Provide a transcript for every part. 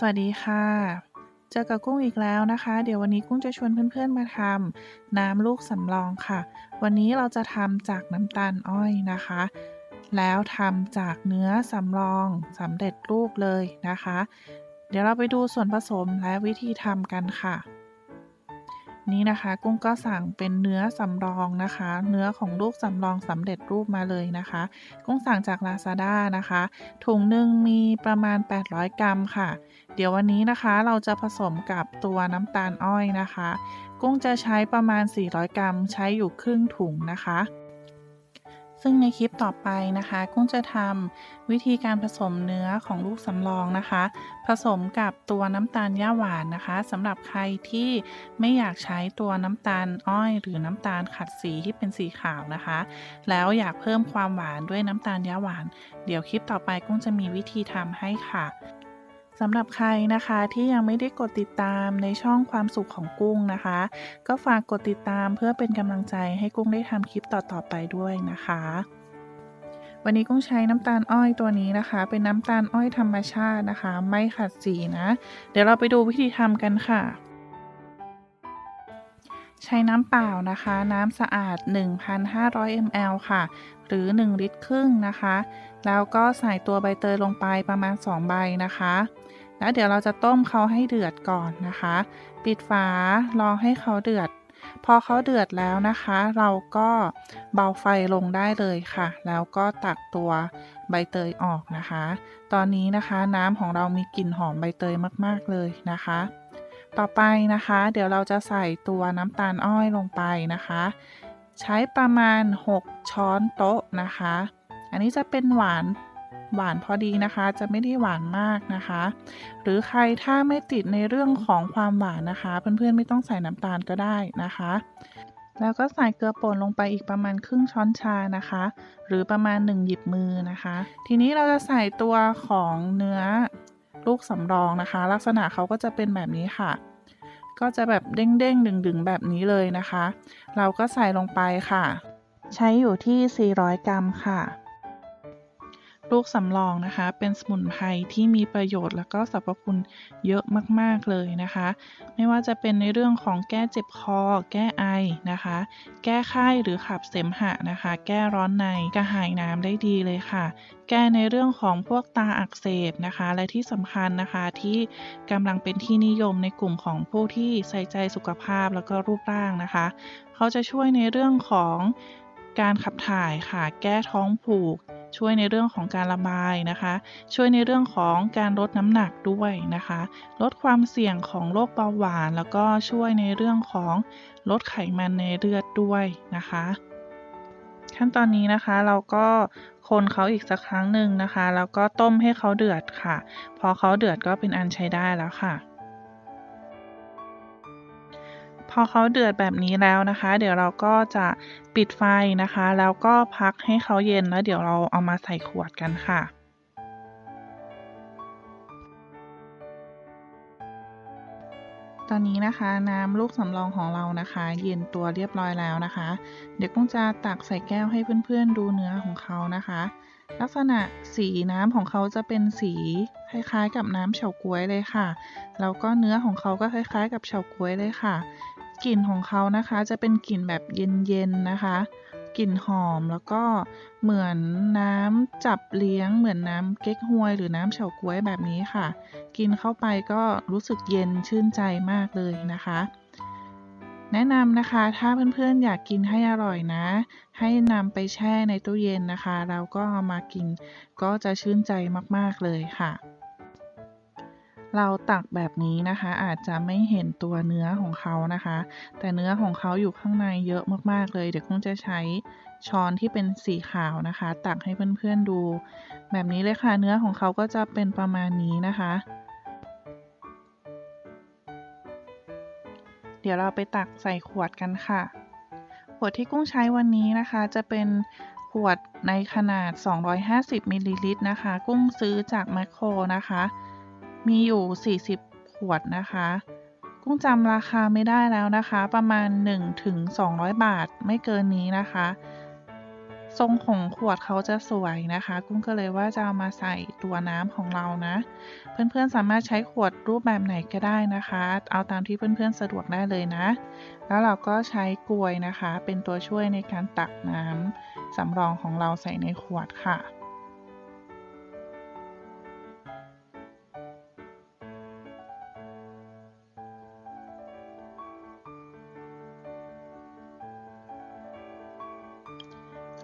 สวัสดีค่ะ เจอกับกุ้งอีกแล้วนะคะ เดี๋ยววันนี้กุ้งจะชวนเพื่อนๆมาทำน้ำลูกสำรองค่ะ วันนี้เราจะทำจากน้ำตาลอ้อยนะคะ แล้วทำจากเนื้อสำรองสำเร็จรูปเลยนะคะ เดี๋ยวเราไปดูส่วนผสมและวิธีทำกันค่ะ นี้นะคะ กุ้งก็สั่งเป็นเนื้อสำรองนะคะ เนื้อของลูกสำรองสำเร็จรูปมาเลยนะคะ กุ้งสั่งจาก Lazada นะคะ ถุงหนึ่งมีประมาณ 800 กรัมค่ะ เดี๋ยววันนี้นะคะเราจะผสมกับตัวน้ำตาลอ้อยนะคะ กุ้งจะใช้ประมาณ 400 กรัมใช้อยู่ครึ่งถุงนะคะ ซึ่งในคลิปต่อไปนะคะ กุ้งจะทำวิธีการผสมเนื้อของลูกสำรองนะคะ ผสมกับตัวน้ำตาลย่าหวานนะคะสำหรับใครที่ไม่อยากใช้ตัวน้ำตาลอ้อย หรือน้ำตาลขัดสีที่เป็นสีขาวนะคะ แล้วอยากเพิ่มความหวานด้วยน้ำตาลย่าหวาน เดี๋ยวคลิปต่อไปกุ้งจะมีวิธีทำให้ค่ะ สำหรับใครนะคะที่ยังไม่ได้กดติดตามในช่องความสุขของกุ้งนะคะ ก็ฝากกดติดตามเพื่อเป็นกำลังใจให้กุ้งได้ทำคลิปต่อๆไปด้วยนะคะ วันนี้กุ้งใช้น้ำตาลอ้อยตัวนี้นะคะ เป็นน้ำตาลอ้อยธรรมชาตินะคะ ไม่ขัดสีนะ เดี๋ยวเราไปดูวิธีทำกันค่ะ ใช้น้ำเปล่านะคะ น้ำสะอาด 1,500 ml ค่ะ หรือ 1 ลิตรครึ่งนะคะ แล้วก็ใส่ตัวใบเตยลงไปประมาณ 2 ใบนะคะ แล้วเดี๋ยวเราจะต้มเขาให้เดือดก่อนนะคะ ปิดฝารอให้เขาเดือด พอเขาเดือดแล้วนะคะ เราก็เบาไฟลงได้เลยค่ะ แล้วก็ตักตัวใบเตยออกนะคะ ตอนนี้นะคะน้ำของเรามีกลิ่นหอมใบเตยมากๆเลยนะคะ ต่อไปนะคะ เดี๋ยวเราจะใส่ตัวน้ำตาลอ้อยลงไปนะคะ ใช้ประมาณ 6 ช้อนโต๊ะนะคะ อันนี้จะเป็นหวานหวานพอดีนะคะ จะไม่ได้หวานมากนะคะ หรือใครถ้าไม่ติดในเรื่องของความหวานนะคะ เพื่อนๆไม่ต้องใส่น้ำตาลก็ได้นะคะ แล้วก็ใส่เกลือป่นลงไปอีกประมาณครึ่งช้อนชานะคะ หรือประมาณ 1 หยิบมือนะคะ ทีนี้เราจะใส่ตัวของเนื้อ ลูกสำรองนะคะ ลักษณะเขาก็จะเป็นแบบนี้ค่ะ ก็จะแบบเด้งๆดึงๆแบบนี้เลยนะคะ เราก็ใส่ลงไปค่ะ ใช้อยู่ที่ 400 กรัมค่ะ ลูกสำรองนะคะ เป็นสมุนไพรที่มีประโยชน์แล้วก็สรรพคุณเยอะมากๆเลยนะคะ ไม่ว่าจะเป็นในเรื่องของแก้เจ็บคอ แก้ไอนะคะ แก้ไข้หรือขับเสมหะนะคะ แก้ร้อนในกระหายน้ำได้ดีเลยค่ะ แก้ในเรื่องของพวกตาอักเสบนะคะ และที่สำคัญนะคะที่กำลังเป็นที่นิยมในกลุ่มของผู้ที่ใส่ใจสุขภาพแล้วก็รูปร่างนะคะ เขาจะช่วยในเรื่องของการขับถ่ายค่ะ แก้ท้องผูก ช่วยในเรื่องของการระบายนะคะ ช่วยในเรื่องของการลดน้ำหนักด้วยนะคะ ลดความเสี่ยงของโรคเบาหวาน แล้วก็ช่วยในเรื่องของลดไขมันในเลือดด้วยนะคะ ขั้นตอนนี้นะคะเราก็คนเขาอีกสักครั้งหนึ่งนะคะ แล้วก็ต้มให้เขาเดือดค่ะ พอเขาเดือดก็เป็นอันใช้ได้แล้วค่ะ พอเขาเดือดแบบนี้แล้วนะคะ เดี๋ยวเราก็จะปิดไฟนะคะ แล้วก็พักให้เขาเย็นแล้วเดี๋ยวเราเอามาใส่ขวดกันค่ะตอนนี้นะคะน้ำลูกสำรองของเรานะคะ เย็นตัวเรียบร้อยแล้วนะคะ เดี๋ยวกุ้งจะตักใส่แก้วให้เพื่อนๆดูเนื้อของเขานะคะ ลักษณะสีน้ำของเขาจะเป็นสีคล้ายๆ กับน้ำเฉาก๊วยเลยค่ะแล้วก็เนื้อของเขาก็คล้ายๆ กับเฉาก๊วยเลยค่ะ กลิ่นของเขานะคะจะเป็นกลิ่นแบบเย็นๆนะคะ กลิ่นหอมแล้วก็เหมือนน้ำจับเลี้ยง เหมือนน้ำเก๊กฮวย หรือน้ำเฉาก๊วยแบบนี้ค่ะ กินเข้าไปก็รู้สึกเย็นชื่นใจมากเลยนะคะ แนะนำนะคะถ้าเพื่อนๆอยากกินให้อร่อยนะ ให้นำไปแช่ในตู้เย็นนะคะ แล้วก็เอามากินก็จะชื่นใจมากๆเลยค่ะ เราตักแบบนี้นะคะ อาจจะไม่เห็นตัวเนื้อของเขานะคะ แต่เนื้อของเขาอยู่ข้างในเยอะมากๆเลย เดี๋ยวคงจะใช้ช้อนที่เป็นสีขาวนะคะ ตักให้เพื่อนๆดู แบบนี้เลยค่ะเนื้อของเขาก็จะเป็นประมาณนี้นะคะ เดี๋ยวเราไปตักใส่ขวดกันค่ะ ขวดที่กุ้งใช้วันนี้นะคะจะเป็นขวดในขนาด 250มิลลิลิตรนะคะ กุ้งซื้อจากแมคโครนะคะ มีอยู่ 40 ขวดนะคะ กุ้งจำราคาไม่ได้แล้วนะคะ ประมาณ 1-200 บาทไม่เกินนี้นะคะ ทรงของขวดเขาจะสวยนะคะ กุ้งก็เลยว่าจะเอามาใส่ตัวน้ำของเรานะ เพื่อนๆสามารถใช้ขวดรูปแบบไหนก็ได้นะคะ เอาตามที่เพื่อนๆสะดวกได้เลยนะ แล้วเราก็ใช้กลวยนะคะ เป็นตัวช่วยในการตักน้ำสำรองของเราใส่ในขวดค่ะ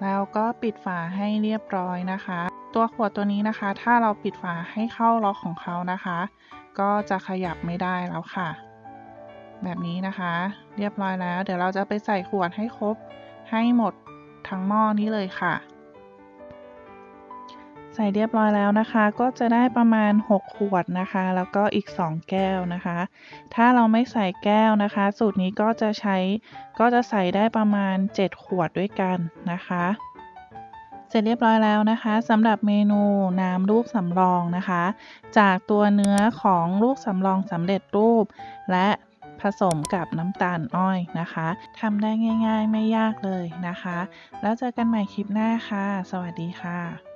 แล้วก็ปิดฝาให้เรียบร้อยนะคะ ตัวขวดตัวนี้นะคะ ถ้าเราปิดฝาให้เข้าล็อกของเขานะคะ ก็จะขยับไม่ได้แล้วค่ะ แบบนี้นะคะ เรียบร้อยแล้ว เดี๋ยวเราจะไปใส่ขวดให้ครบให้หมดทั้งหม้อนี้เลยค่ะ ส่เรียบร้อยแล้วนะคะ ก็จะได้ประมาณ 6 ขวดนะคะ แล้วก็อีก 2 แก้วนะคะ ถ้าเราไม่ใส่แก้วนะคะ สูตรนี้ก็จะใช้ก็จะใส่ได้ประมาณ 7 ขวดด้วยกันนะคะเสร็จเรียบร้อยแล้วนะคะสำหรับเมนูน้ำลูกสำรองนะคะ จากตัวเนื้อของลูกสำรองสำเร็จรูป และผสมกับน้ำตาลอ้อยนะคะทำได้ง่าย ๆ ไม่ยากเลยนะคะ แล้วเจอกันใหม่คลิปหน้าค่ะ สวัสดีค่ะ